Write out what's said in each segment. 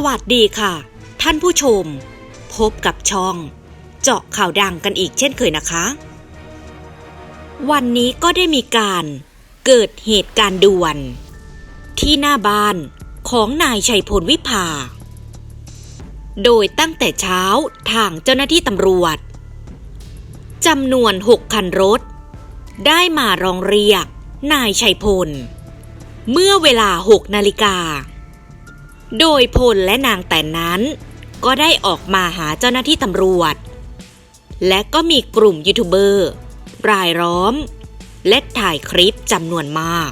สวัสดีค่ะ ท่านผู้ชม พบกับช่อง เจาะข่าวดังกันอีกเช่นเคยนะคะ วันนี้ก็ได้มีการเกิดเหตุการณ์ด่วน ที่หน้าบ้านของนายชัยพลวิภา โดยตั้งแต่เช้าทางเจ้าหน้าที่ตำรวจจำนวน6คันรถ ได้มาร้องเรียกนายชัยพล เมื่อเวลา6นาฬิกา โดยพลและนางแต่นั้น ก็ได้ออกมาหาเจ้าหน้าที่ตำรวจ และก็มีกลุ่มยูทูบเบอร์รายล้อม และถ่ายคลิปจำนวนมาก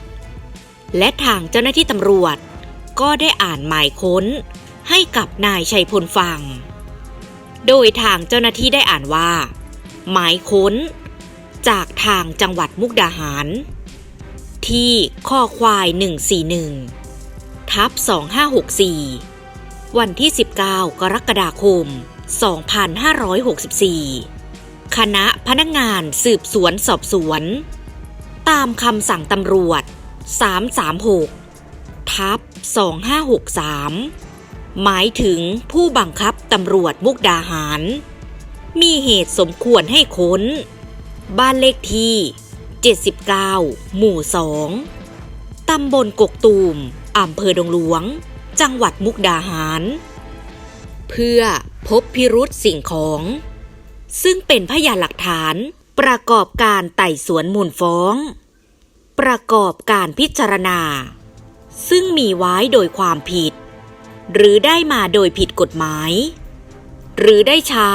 และทางเจ้าหน้าที่ตำรวจ ก็ได้อ่านหมายค้น ให้กับนายชัยพลฟัง โดยทางเจ้าหน้าที่ได้อ่านว่า หมายค้น จากทางจังหวัดมุกดาหาร ที่ข้อควาย 141 ทับ2564 วันที่ 19 กรกฎาคม 2564 คณะพนักงานสืบสวนสอบสวน ตามคำสั่งตำรวจ 336 ทับ2563 หมายถึงผู้บังคับตำรวจมุกดาหาร มีเหตุสมควรให้ค้น บ้านเลขที่ 79 หมู่ 2 ตำบลกกตูม อำเภอดงหลวง จังหวัดมุกดาหาร เพื่อพบพิรุษสิ่งของ ซึ่งเป็นพยานหลักฐานประกอบการไต่สวนมูลฟ้อง ประกอบการพิจารณา ซึ่งมีไว้โดยความผิด หรือได้มาโดยผิดกฎหมาย หรือได้ใช้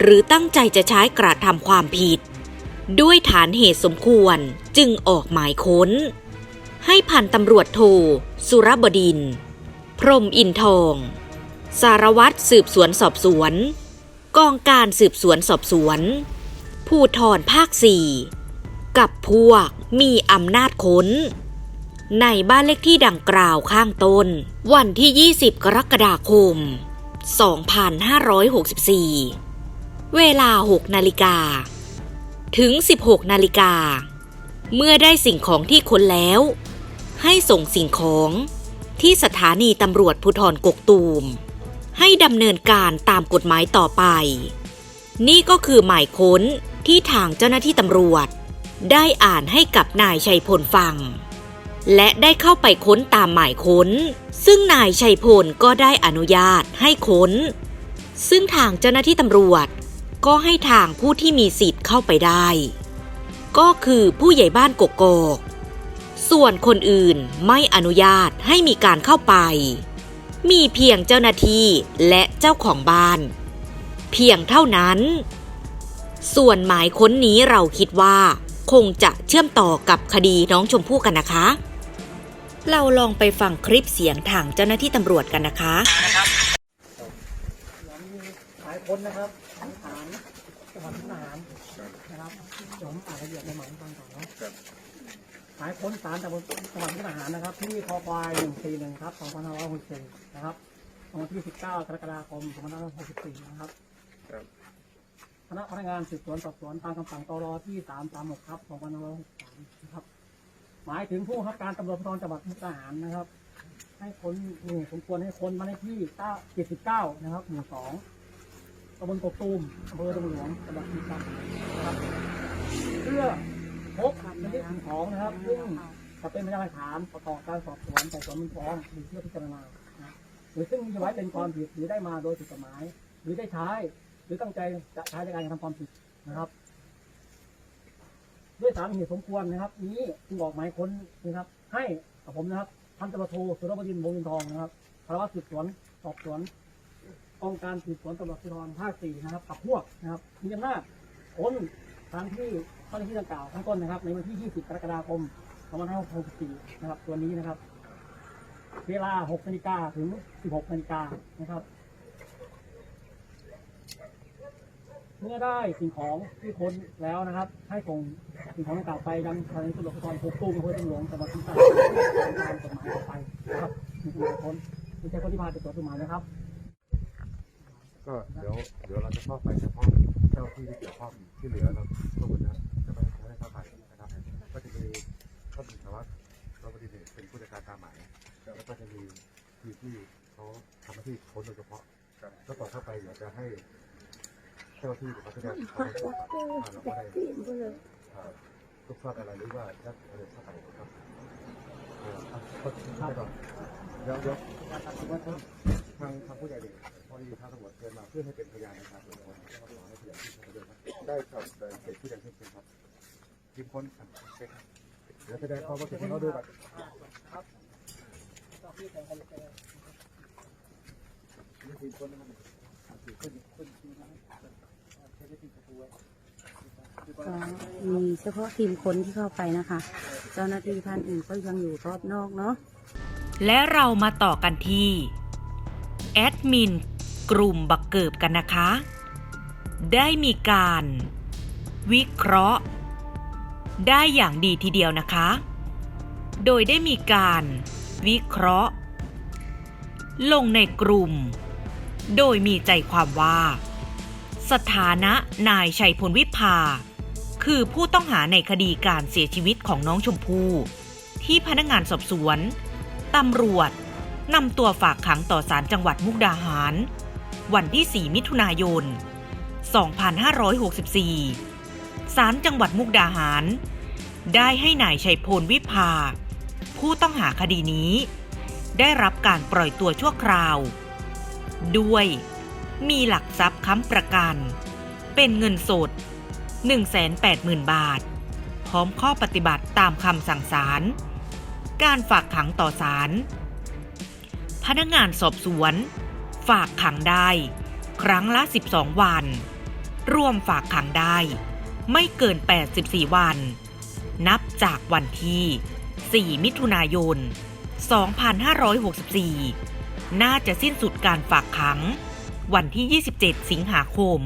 หรือตั้งใจจะใช้กระทำความผิด ด้วยฐานเหตุสมควรจึงออกหมายค้น ให้พันตำรวจโท สุรบดิน พรหมอินทอง สารวัตรสืบสวนสอบสวน กองการสืบสวนสอบสวน ผู้ทรภาคสี่กับพวกมีอำนาจค้น ในบ้านเลขที่ดังกล่าวข้างต้น วันที่ 20 กรกฎาคม 2564 เวลา 6 นาฬิกา ถึง 16 นาฬิกา เมื่อได้สิ่งของที่ค้นแล้ว ให้ส่งสิ่งของที่สถานีตำรวจภูธรกกตูม ให้ดำเนินการตามกฎหมายต่อไป นี่ก็คือหมายค้นที่ทางเจ้าหน้าที่ตำรวจ ได้อ่านให้กับนายชัยพลฟัง และได้เข้าไปค้นตามหมายค้น ซึ่งนายชัยพลก็ได้อนุญาตให้ค้น ซึ่งทางเจ้าหน้าที่ตำรวจ ก็ให้ทางผู้ที่มีสิทธิ์เข้าไปได้ ก็คือผู้ใหญ่บ้านกกอก ส่วนคนอื่นไม่อนุญาตให้มีการเข้าไป มีเพียงเจ้าหน้าที่และเจ้าของบ้าน เพียงเท่านั้น ส่วนหมายค้นนี้เราคิดว่า คงจะเชื่อมต่อกับคดีน้องชมพู่กันนะคะ เราลองไปฟังคลิปเสียงทางเจ้าหน้าที่ตำรวจกันนะคะเรามีหลายคนนะครับสังหารจังหวัดทหารนะครับเดี๋ยวผมอ่านรายละเอียดในหมายฟังก่อนเนาะ หมายค้นศาลจังหวัดจังหวัดทหารนะครับ ที่คอควาย141ครับ2564นะครับวันที่ 19 กรกฎาคม2564นะครับครับคณะพนักงานสืบสวนสอบสวนตามคำสั่งตรที่ 336ครับ2563นะครับหมายถึงผู้บังคับการตำรวจภูธรจังหวัดมุกดาหารนะครับ ให้คนนี่สมควรให้คนมาในที่79นะครับหมู่สองตำบลกกตูมอำเภอดงหลวงจังหวัดพิจิตรนะครับเพื่อพบใน ที่สิ่งของนะครับซึ่งจะเป็นพยานหลักฐานประกอบการสอบสวนแต่สวนมันฟ้องหรือเพื่อพิจารณาหรือซึ่งมีไว้เป็นความผิดหรือได้มาโดยผิดกฎหมาย หรือได้ใช้หรือตั้งใจจะใช้ในการกระทำความผิดนะครับ ด้วยสามเหตุสมควรนะครับ นี้จึงออกหมายค้นนะครับ ให้กับผมนะครับพันตำรวจโทสุรบดินวงศ์อินทองนะครับสารวัตรสืบสวนสอบสวนกองการสืบสวนตำรวจภูธรภาคสี่นะครับกับพวกนะครับมีอำนาจค้นตามที่ ข้อที่ดังกล่าวข้างต้นนะครับ ในวันที่ 20 กรกฎาคม 2564 นะครับ ตัวนี้นะครับ เวลา 6 นาฬิกาถึง 16 นาฬิกานะครับ เมื่อได้สิ่งของที่ค้นแล้วนะครับ ให้ส่งสิ่งของดังกล่าวไปยังสถานีตำรวจภูธรภูตู้อำเภอตำรวจจังหวัดพิจิตรตามกฎหมายต่อไปนะครับนี่คือหมายค้นไม่ใช่คนที่พาไปตรวจกฎหมายนะครับ ก็เดี๋ยวเดี๋ยวเราจะเข้าไปเฉพาะเจ้าที่ที่เกี่ยวข้องที่เหลือเราทุกคนนะจะไม่จะ เข้าไปนะครับ ก็จะมีท่านสารวัตรรบดีเนี่ยเป็นผู้จัดการตามหมายแล้วก็จะมีที่ที่เขาทำหน้าที่ค้นโดยเฉพาะแล้วก่อเข้าไปเดี๋ยวจะให้เจ้าหน้าที่หรือว่าจะได้เข้าไปตรวจสอบว่าเราได้ทุกข์ซ่ออะไรหรือว่าจะอะไรเข้าไปครับเออครับก็ใช่ก่อนเดี๋ยวเดี๋ยวว่าทางทางผู้ใหญ่เด็กพอดีทางตำรวจเชิญมาเพื่อให้เป็นพยานในการตรวจค้นแล้วก็ขอได้ครับได้ครับได้เด็กผู้ใหญ่เป็นครับ ทีมค้นครับเดี๋ยวแสดงความว่าเป็นเขาด้วยแบบครับเจ้าที่แต่งกันเลยทีมค้นนะครับขึ้นขึ้นขึ้นนะครับมีเฉพาะทีมคนที่เข้าไปนะคะ เจ้าหน้าที่ท่านอื่นก็ยังอยู่รอบนอกเนาะและเรามาต่อกันที่ แอดมินกลุ่มบักเกิบกันนะคะ ได้มีการ วิเคราะห์ ได้อย่างดีทีเดียวนะคะ โดยได้มีการ วิเคราะห์ ลงในกลุ่ม โดยมีใจความว่า สถานะนายชัยพลวิภา คือผู้ต้องหาในคดีการเสียชีวิตของน้องชมพู่ที่พนักงานสอบสวนตำรวจนำตัวฝากขังต่อศาลจังหวัดมุกดาหาร วันที่ 4 มิถุนายน 2564 ศาลจังหวัดมุกดาหาร ได้ให้นายชัยพลวิภา ผู้ต้องหาคดีนี้ ได้รับการปล่อยตัวชั่วคราว ด้วยมีหลักทรัพย์ค้ำประกัน เป็นเงินสด 180,000 บาท พร้อมข้อปฏิบัติตามคำสั่งศาลการฝากขังต่อศาลพนักงานสอบสวน ฝากขังได้ ครั้งละ 12 วันรวมฝากขังได้ ไม่เกิน 84 วัน นับจากวันที่ 4 มิถุนายน 2564 น่าจะสิ้นสุดการฝากขัง วันที่ 27 สิงหาคม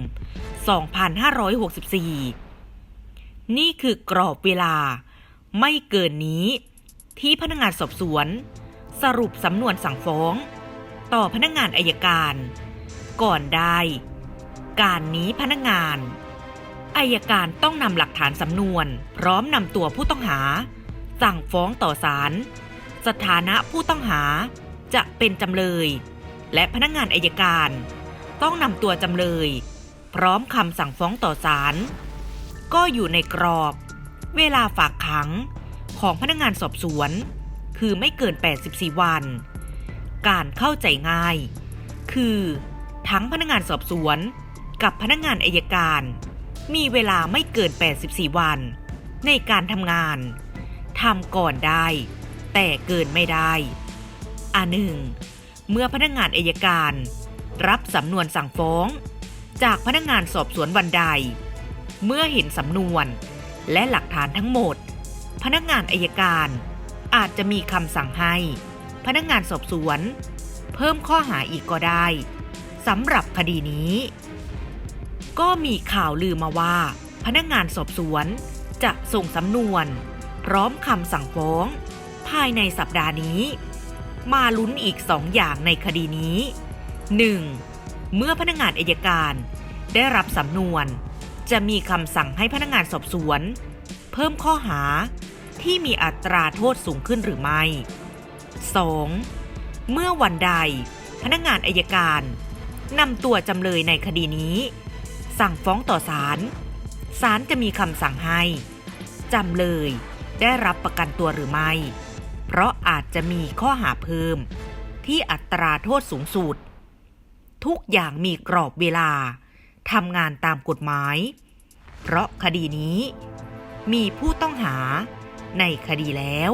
2564 นี่คือกรอบเวลาไม่เกินนี้ ที่พนักงานสอบสวน สรุปสำนวนสั่งฟ้อง ต่อพนักงานอายการ ก่อนได้ การนี้พนักงาน อายการต้องนำหลักฐานสำนวน พร้อมนำตัวผู้ต้องหา สั่งฟ้องต่อศาลสถานะผู้ต้องหาจะเป็นจำเลย และพนักงานอายการ ต้องนำตัวจำเลย พร้อมคำสั่งฟ้องต่อศาลก็อยู่ในกรอบ เวลาฝากขังของพนักงานสอบสวน คือไม่เกิน 84 วัน การเข้าใจง่าย คือ ทั้งพนักงานสอบสวน กับพนักงานอายการ มีเวลาไม่เกิน 84 วัน ในการทำงานทำก่อนได้ แต่เกินไม่ได้อันหนึ่งเมื่อพนักงานอายการ รับสำนวนสั่งฟ้อง จากพนักงานสอบสวนวันใด เมื่อเห็นสำนวนและหลักฐานทั้งหมด พนักงานอายการอาจจะมีคำสั่งให้ พนักงานสอบสวน เพิ่มข้อหาอีกก็ได้สำหรับคดีนี้ ก็มีข่าวลือมาว่า พนักงานสอบสวน จะส่งสำนวน พร้อมคำสั่งฟ้อง ภายในสัปดาห์นี้ มาลุ้นอีกสองอย่างในคดีนี้ 1. เมื่อพนักงานอายการ ได้รับสำนวน จะมีคำสั่งให้พนักงานสอบสวน เพิ่มข้อหาที่มีอัตราโทษสูงขึ้นหรือไม่ 2. เมื่อวันใดพนักงานอายการนำตัวจำเลยในคดีนี้ สั่งฟ้องต่อศาล ศาลจะมีคำสั่งให้ จำเลยได้รับประกันตัวหรือไม่ เพราะอาจจะมีข้อหาเพิ่ม ที่อัตราโทษสูงสุด ทุกอย่างมีกรอบเวลาทำงานตามกฎหมาย เพราะคดีนี้มีผู้ต้องหาในคดีแล้ว